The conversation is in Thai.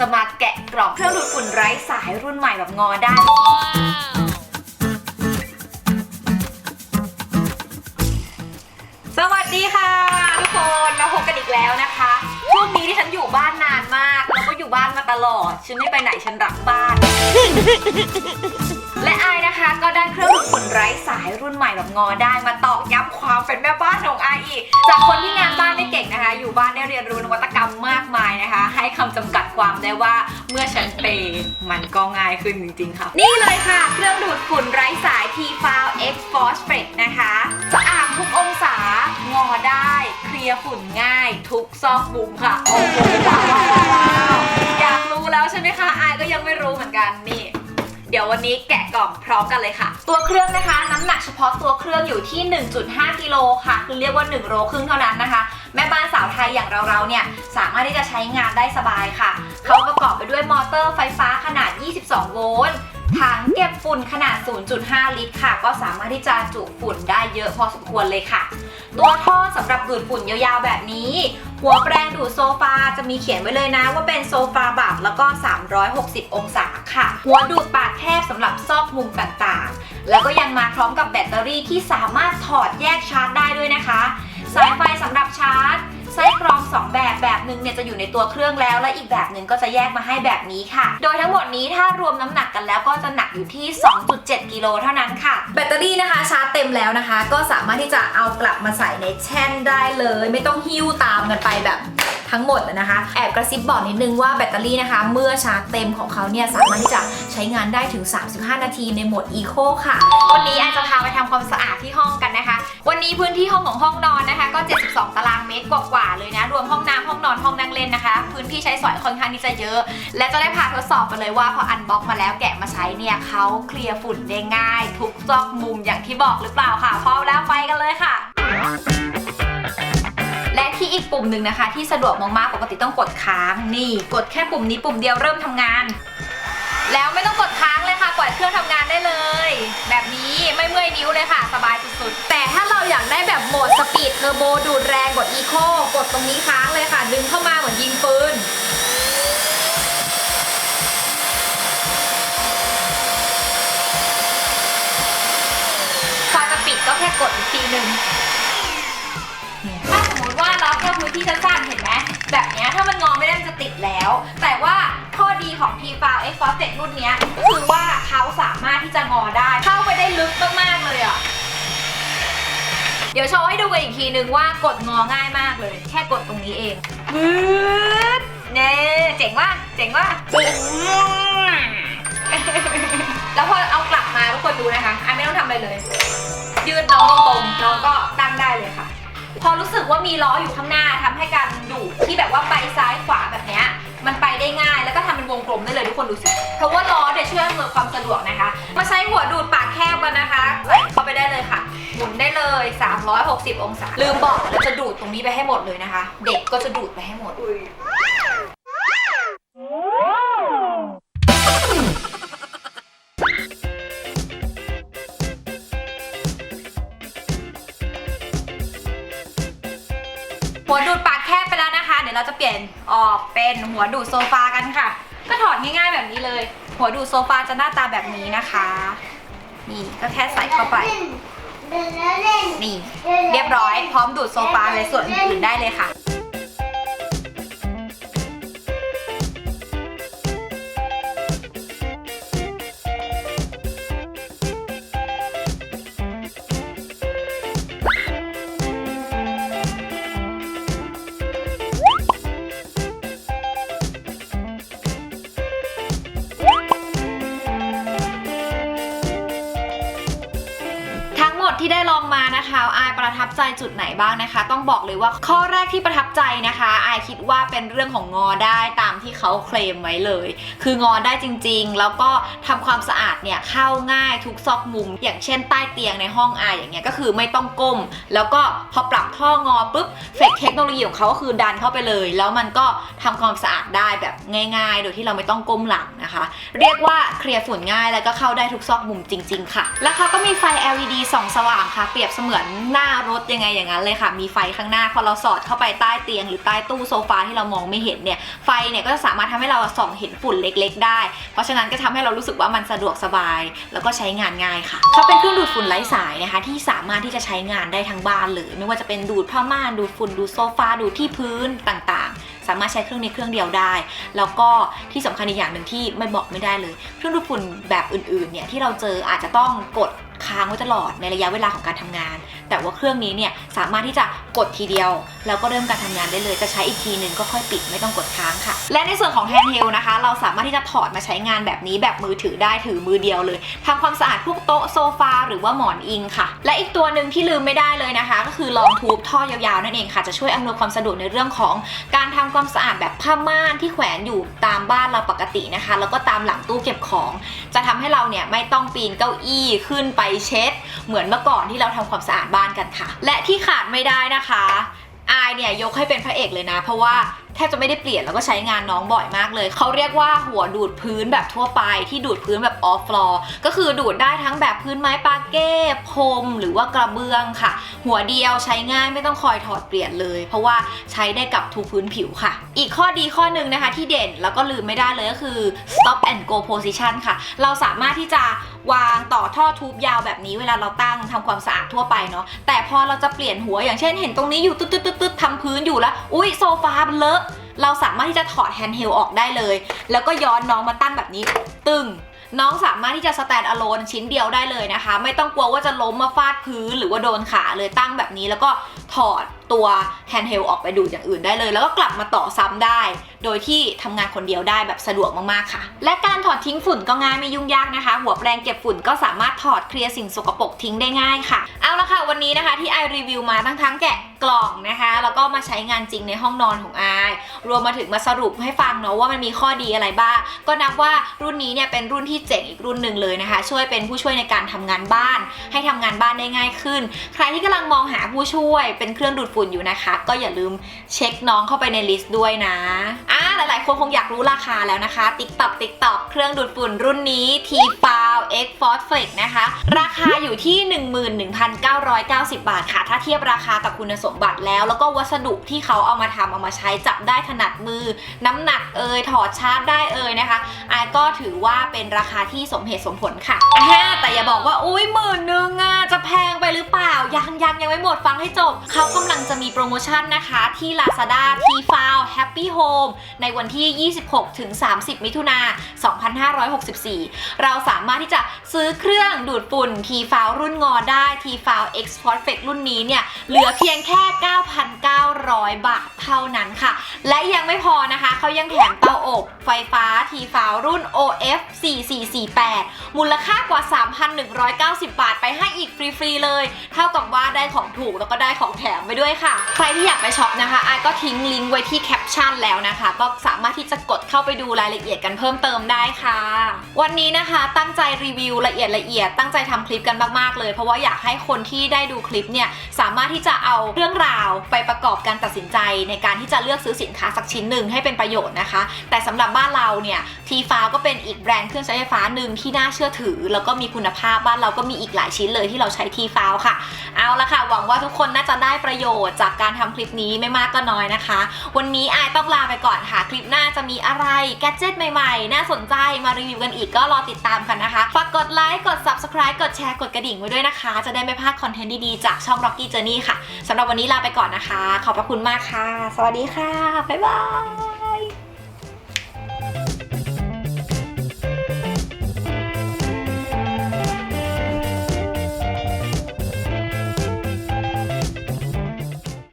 จะมาแกะกล่องเครื่องดูดฝุ่นไร้สายรุ่นใหม่แบบงอได้สวัสดีค่ะ ทุกคนมาพบกันอีกแล้วนะคะช่วงนี้ที่ฉันอยู่บ้านนานมาก แล้วก็อยู่บ้านมาตลอด ฉันไม่ไปไหนฉันรักบ้าน และไอายนะคะก็ได้เครื่องดูดฝุ่นไร้สายรุ่นใหม่แบบงอได้มาตอกย้ำความเป็นแม่บ้านของไอายอีก จากคนที่งานบ้านไม่เก่งนะคะ อยู่บ้านได้เรียนรู้นวัตกรรมมากมายนะคะ ให้คำจำกัดความได้ว่าเมื่อฉันเปย์มันก็ง่ายขึ้นจริงๆค่ะ นี่เลยค่ะ เครื่องดูดฝุ่นไร้สาย T f o u l X Phosphate นะคะสะอาดทุกองศางอได้ เคลียร์ฝุ่นง่าย ทุกซอกมุมค่ะโอ้โหว้าวว้าวว้าวอยากรู้แล้วใช่ไหมคะไอาย วันนี้แกะกล่องพร้อมกันเลยค่ะ ตัวเครื่องนะคะ น้ำหนักเฉพาะตัวเครื่องอยู่ที่ 1.5 กิโลค่ะ คือเรียกว่า 1 โลครึ่งเท่านั้นนะคะ แม่บ้านสาวไทยอย่างเราๆเนี่ยสามารถที่จะใช้งานได้สบายค่ะ เขาประกอบไปด้วยมอเตอร์ไฟฟ้าขนาด 22 โวลต์ถังเก็บฝุ่นขนาด 0.5 ลิตรค่ะ ก็สามารถที่จะจุฝุ่นได้เยอะพอสมควรเลยค่ะ ตัวท่อสำหรับดูดฝุ่นยาวๆแบบนี้ หัวแปรงดูดโซฟาจะมีเขียนไว้เลยนะ ว่าเป็นโซฟาบับแล้วก็ 360 องศาค่ะ หัวดูดปากแคบสำหรับซอกมุมต่างๆ แล้วก็ยังมาพร้อมกับแบตเตอรี่ที่สามารถถอดแยกชาร์จได้ด้วยนะคะ สายไฟสำหรับชา เนี่ยจะอยู่ในตัวเครื่องแล้ว และอีกแบบหนึ่งก็จะแยกมาให้แบบนี้ค่ะ โดยทั้งหมดนี้ถ้ารวมน้ำหนักกันแล้วก็จะหนักอยู่ที่ 2.7 กิโลเท่านั้นค่ะ แบตเตอรี่นะคะชาร์จเต็มแล้วนะคะ ก็สามารถที่จะเอากลับมาใส่ในแช่นได้เลย ไม่ต้องหิ้วตามกันไปแบบทั้งหมดนะคะ แอบกระซิบบอกนิดนึงว่าแบตเตอรี่นะคะ เมื่อชาร์จเต็มของเขาเนี่ยสามารถที่จะใช้งานได้ถึง 35 นาทีในโหมด Eco ค่ะ วันนี้อาจจะพาไปทำความสะอาดที่ห้องกันนะคะ วันนี้พื้นที่ห้องของห้องนอนนะคะ ก็ 72 ตารางเมตรกว่าๆเลยนะ รวมห้องน้ำห้องนอนห้องนั่งเล่นนะคะ พื้นที่ใช้สอยค่อนข้างที่จะเยอะ และจะได้พาทดสอบกันเลยว่าพออันบ็อกมาแล้วแกะมาใช้เนี่ยเขาเคลียร์ฝุ่นได้ง่าย ทุกซอกมุมอย่างที่บอกหรือเปล่าค่ะพร้อมแล้วไปกันเลยค่ะและที่อีกปุ่มหนึ่งนะคะ ที่สะดวกมากๆปกติต้องกดค้างนี่ กดแค่ปุ่มนี้ปุ่มเดียวเริ่มทำงาน แล้วไม่ต้องกดค้างเลยค่ะปล่อยเครื่องทำงานได้เลย แบบนี้ไม่เมื่อยนิ้วเลยค่ะ สบายสุดๆ แต่ถ้าเราอยากได้แบบโหมดสปีดเทอร์โบดูดแรงกดอีโคกดตรงนี้ค้างเลยค่ะ ดึงเข้ามาเหมือนยิงปืนพอจะปิดก็แค่กดอีกทีหนึ่งถ้าสมมติว่าเราแค่พื้นที่สั้นๆเห็นไหมแบบเนี้ยถ้ามันงอไม่ได้มันจะติดแล้ว แต่ว่า ดีของ T f i l X f o s t e รุ่นนี้คือว่าเขาสามารถที่จะงอได้ เข้าไปได้ลึกมากๆเลยอะเดี๋ยวโชว์ให้ดูกันอีกทีนึงว่ากดงอง่ายมากเลย แค่กดตรงนี้เองบึ๊ดเน่เจ๋งว่าเจ๋งว่าเจ๋งแล้วพอเอากลับมาทุกคนดูนะคะอะไม่ต้องทำอะไรเลย ยืดน้องตรงน้องก็ตั้งได้เลยค่ะ พอรู้สึกว่ามีล้ออยู่ข้างหน้าทำให้การดูดที่แบบว่าไปซ้ายขวาแบบเนี้ยมันไปได้ง่ายแล้วก็ทำเป็นวงกลมได้เลยทุกคนดูสิเพราะว่าล้อเนี่ยช่วยอำนวยความสะดวกนะคะ มาใช้หัวดูดปากแคบกันนะคะใส่เข้าไปได้เลยค่ะ หมุนได้เลย 360 องศา ลืมบอกแล้วจะดูดตรงนี้ไปให้หมดเลยนะคะ เด็กก็จะดูดไปให้หมดหั เดี๋ยวเปลี่ยนออกเป็นหัวดูดโซฟากันค่ะ ก็ถอดง่ายๆแบบนี้เลย หัวดูดโซฟาจะหน้าตาแบบนี้นะคะ นี่ก็แค่ใส่เข้าไป นี่ เรียบร้อยพร้อมดูดโซฟาเลยส่วนอื่นๆได้เลยค่ะ ที่ได้ลองมานะคะอายประทับใจจุดไหนบ้างนะคะ ต้องบอกเลยว่าข้อแรกที่ประทับใจนะคะอายคิดว่าเป็นเรื่องของงอได้ตามที่เขาเคลมไว้เลย คืองอได้จริง ๆ แล้วก็ทำความสะอาดเนี่ยเข้าง่ายทุกซอกมุม อย่างเช่นใต้เตียงในห้องอายอย่างเงี้ยก็คือไม่ต้องก้ม แล้วก็พอปรับท่องอปุ๊บเฟกเทคโนโลยีของเขาก็คือดันเข้าไปเลย แล้วมันก็ทำความสะอาดได้แบบง่าย ๆ โดยที่เราไม่ต้องก้มหลังนะคะ เรียกว่าเคลียร์ฝุ่นง่ายแล้วก็เข้าได้ทุกซอกมุมจริง ๆ ค่ะ แล้วเขาก็มีไฟ LED ส่องสว่างว่างค่ะ เปรียบเสมือนหน้ารถยังไงอย่างนั้นเลยค่ะ มีไฟข้างหน้าพอเราสอดเข้าไปใต้เตียง หรือใต้ตู้โซฟาที่เรามองไม่เห็นเนี่ยไฟเนี่ยก็จะสามารถทำให้เราส่องเห็นฝุ่นเล็ก ๆ ได้ เพราะฉะนั้นก็ทำให้เรารู้สึกว่ามันสะดวกสบาย แล้วก็ใช้งานง่ายค่ะเขาเป็นเครื่องดูดฝุ่นไร้สายนะคะ ที่สามารถที่จะใช้งานได้ทั้งบ้านเลยไม่ว่าจะเป็นดูดผ้าม่านดูดฝุ่นดูดโซฟาดูดที่พื้นต่างๆสามารถใช้เครื่องนี้เครื่องเดียวได้ แล้วก็ที่สำคัญอีกอย่างหนึ่งที่ไม่บอกไม่ได้เลย เครื่องดูดฝุ่นแบบอื่นๆเนี่ยที่เราเจออาจจะต้องกด ค้างไว้ตลอดในระยะเวลาของการทำงาน แต่ว่าเครื่องนี้เนี่ยสามารถที่จะกดทีเดียว แล้วก็เริ่มการทำงานได้เลย จะใช้อีกทีหนึ่งก็ค่อยปิดไม่ต้องกดค้างค่ะ และในส่วนของแฮนด์เฮลนะคะ เราสามารถที่จะถอดมาใช้งานแบบนี้แบบมือถือได้ถือมือเดียวเลยทำความสะอาดพวกโต๊ะโซฟาหรือว่าหมอนอิงค่ะ และอีกตัวหนึ่งที่ลืมไม่ได้เลยนะคะ ก็คือรองทูบท่อยาวๆนั่นเองค่ะจะช่วยอำนวยความสะดวกในเรื่องของการทำความสะอาดแบบผ้าม่านที่แขวนอยู่ตามบ้านเราปกตินะคะ แล้วก็ตามหลังตู้เก็บของ จะทำให้เราเนี่ยไม่ต้องปีนเก้าอี้ขึ้นไปเช็ด เหมือนเมื่อก่อนที่เราทำความสะอาดบ้านกันค่ะ และที่ขาดไม่ได้นะคะอายเนี่ยยกให้เป็นพระเอกเลยนะ เพราะว่า ทบจะไม่ได้เปลี่ยนแล้วก็ใช้งานน้องบ่อยมากเลย เขาเรียกว่าหัวดูดพื้นแบบทั่วไปที่ดูดพื้นแบบออฟฟลอร์ก็คือดูดได้ทั้งแบบพื้นไม้ปาเก้พรมหรือว่ากระเบื้องค่ะ หัวเดียวใช้ง่ายไม่ต้องคอยถอดเปลี่ยนเลย เพราะว่าใช้ได้กับทุกพื้นผิวค่ะ อีกข้อดีข้อหนึ่งนะคะที่เด่นแล้วก็ลืมไม่ได้เลยก็คือ stop and go position ค่ะ เราสามารถที่จะวางต่อท่อทูบยาวแบบนี้เวลาเราตั้งทำความสะอาดทั่วไปเนาะแต่พอเราจะเปลี่ยนหัวอย่างเช่นเห็นตรงนี้อยู่ตึ๊ดตึ๊ดตึ๊ดทำพื้นอยู่แล้ว อุ้ยโซฟามันเลอะ เราสามารถที่จะถอดแฮนด์เฮลออกได้เลย แล้วก็ย้อนน้องมาตั้งแบบนี้ ตึงน้องสามารถที่จะสแตนอะโลนชิ้นเดียวได้เลยนะคะ ไม่ต้องกลัวว่าจะล้มมาฟาดพื้นหรือว่าโดนขาเลยตั้งแบบนี้ แล้วก็ถอดตัวแฮนด์เฮลออกไปดูดอย่างอื่นได้เลย แล้วก็กลับมาต่อซ้ำได้ โดยที่ทำงานคนเดียวได้แบบสะดวกมากๆค่ะ และการถอดทิ้งฝุ่นก็ง่ายไม่ยุ่งยากนะคะ หัวแปรงเก็บฝุ่นก็สามารถถอดเคลียร์สิ่งสกปรกทิ้งได้ง่ายค่ะ เอาละค่ะวันนี้นะคะที่ไอรีวิวมาทั้งทั้งแกะกล่องนะคะ แล้วก็มาใช้งานจริงในห้องนอนของไอรวมมาถึงมาสรุปให้ฟังเนาะว่ามันมีข้อดีอะไรบ้าง ก็นับว่ารุ่นนี้เนี่ยเป็นรุ่นที่เจ๋งอีกรุ่นหนึ่งเลยนะคะ ช่วยเป็นผู้ช่วยในการทำงานบ้าน ให้ทำงานบ้านได้ง่ายขึ้น ใครที่กำลังมองหาผู้ช่วยเป็นเครื่องดูดฝุ่นอยู่นะคะ ก็อย่าลืมเช็คน้องเข้าไปในลิสต์ด้วยนะอ่าหลายๆ คนคงอยากรู้ราคาแล้วนะคะ TikTok TikTok เครื่องดูดฝุ่นรุ่นนี้ T f o u X f o r Flex นะคะ ราคาอยู่ที่ 11,990 บาทค่ะ ถ้าเทียบราคากับคุณสมบัติแล้ว แล้วก็วัสดุที่เขาเอามาทำเอามาใช้จับได้ถนัดมือ น้ำหนักเอ่ยถอดชาร์จได้เอ่ยนะคะอายก็ถือว่าเป็นราคาที่สมเหตุสมผลค่ะแต่อย่าบอกว่าอุ้ยหมื่นนึงอะจะแพงไปหรือเปล่ายังยังยังไม่หมดฟังให้จบเขากำลังจะมีโปรโมชั่นนะคะที่ Lazada T f o u Happy Home ในวันที่ 26 ถึง 30 มิถุนา2564 เราสามารถที่จะซื้อเครื่องดูดฝุ่น T f o u รุ่นงอได้ T f o u X f o r f e c รุ่นนี้เนี่ย เหลือเพียงแค่ 9,900 บาทเท่านั้นค่ะ และยังไม่พอนะคะ เขายังแถมเตาอบ ไฟฟ้า T f o u รุ่น OF 4448 มูลค่ากว่า 3,190 บาทไปให้อีกฟรีๆเลย เท่ากับว่าได้ของถูกแล้วก็ได้ของแถมไปด้วยค่ะ ใครที่อยากไปช็อปนะคะอายก็ทิ้งลิงก์ไว้ที่แคปชั่นแล้วนะคะ ก็สามารถที่จะกดเข้าไปดูรายละเอียดกันเพิ่มเติมได้ค่ะ วันนี้นะคะตั้งใจรีวิวละเอียดละเอียด ตั้งใจทำคลิปกันมากๆเลย เพราะว่าอยากให้คนที่ได้ดูคลิปเนี่ยสามารถที่จะเอาเรื่องราวไปประกอบการตัดสินใจ ในการที่จะเลือกซื้อสินค้าสักชิ้นหนึ่งให้เป็นประโยชน์นะคะ แต่สำหรับบ้านเราเนี่ยทีฟ้าก็เป็นอีกแบรนด์เครื่องใช้ไฟฟ้าหนึ่งที่น่าเชื่อถือ แล้วก็มีคุณภาพบ้านเราก็มีอีกหลายชิ้นเลยที่เราใช้ทีฟ้าค่ะ เอาละค่ะ หวังว่าทุกคนน่าจะได้ประโยชน์จากการทำคลิปนี้ไม่มากก็น้อยนะคะ วันนี้อายต้องลาไปก่อนค่ะ คลิปหน้าจะมีอะไรแกจิตใหม่ๆ น่าสนใจมารีวิวกันอีกก็รอติดตามกันนะคะฝากกดไลค์กด subscribe กดแชร์กดกระดิ่งไว้ด้วยนะคะ จะได้ไม่พลาดคอนเทนต์ดีๆจากช่อง Rocky Journey ค่ะสำหรับวันนี้ลาไปก่อนนะคะ ขอบพระคุณมากค่ะ สวัสดีค่ะ บ๊ายบาย